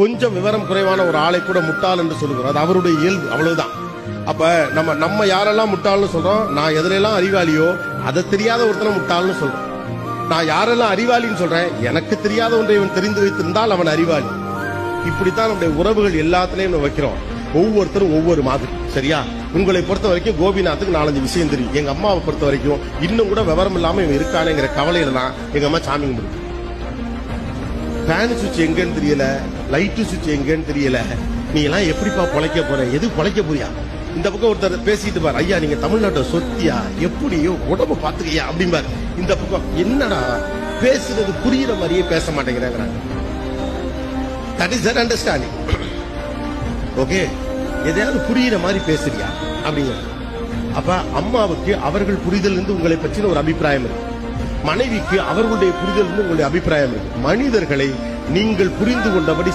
கொஞ்சம் விவரம் குறைவான ஒரு ஆளை கூட முட்டாள் என்று சொல்லுகிறோம் அது அவருடைய இயல்பு அவ்வளவுதான். அப்ப நம்ம நம்ம யாரெல்லாம் முட்டாள்னு சொல்றோம்? நான் எதுலெல்லாம் அறிவாளியோ அதை தெரியாத ஒருத்தனை முட்டாள்னு சொல்றோம். நான் யாரெல்லாம் அறிவாளின்னு சொல்றேன்? எனக்கு தெரியாத ஒன்றை இவன் தெரிந்து வைத்திருந்தால் அவன் அறிவாளி. இப்படித்தான் நம்முடைய உறவுகள் எல்லாத்துலயும் நம்ம வைக்கிறோம். ஒவ்வொருத்தரும் ஒவ்வொரு மாதிரி. சரியா? உங்களை பொறுத்த வரைக்கும் கோபிநாத்துக்கு நாலஞ்சு விஷயம் தெரியும். எங்க அம்மாவை பொறுத்த வரைக்கும் இன்னும் கூட விவரம் இல்லாம இவன் இருக்கானேங்கிற கவலையில தான் எங்க அம்மா சாமி கும்பிடுது. ஃபேன் சுவிட்ச் எங்கன்னு தெரியல லைட்டு சுவிட்ச் எங்கன்னு தெரியல. நீ எல்லாம் எப்படிப்பா பொழைக்க போற? எது பொழைக்க போறியா? இந்த பக்கம் ஒருத்தர் பேசிட்டு பாரு ஐயா நீங்க தமிழ்நாட்டை சொத்தியா? எப்படியோ உடம்பு பாத்துக்கையா அப்படிம்பாரு. இந்த பக்கம் என்னடா? பேசுறது புரியுற மாதிரியே பேச மாட்டேங்கிறாங்க that is that understanding okay எதையாவது புரியுற மாதிரி பேசுறியா? அப்படிங்கிற அப்ப அம்மாவுக்கு அவர்கள் புரிதல் இருந்து உங்களை பற்றின ஒரு அபிப்பிராயம் இருக்கு. மனைவிக்கு அவர்களுடைய புரிதல் உங்களுடைய அபிப்பிராயம் இருக்கு. மனிதர்களை நீங்கள் புரிந்து கொண்டபடி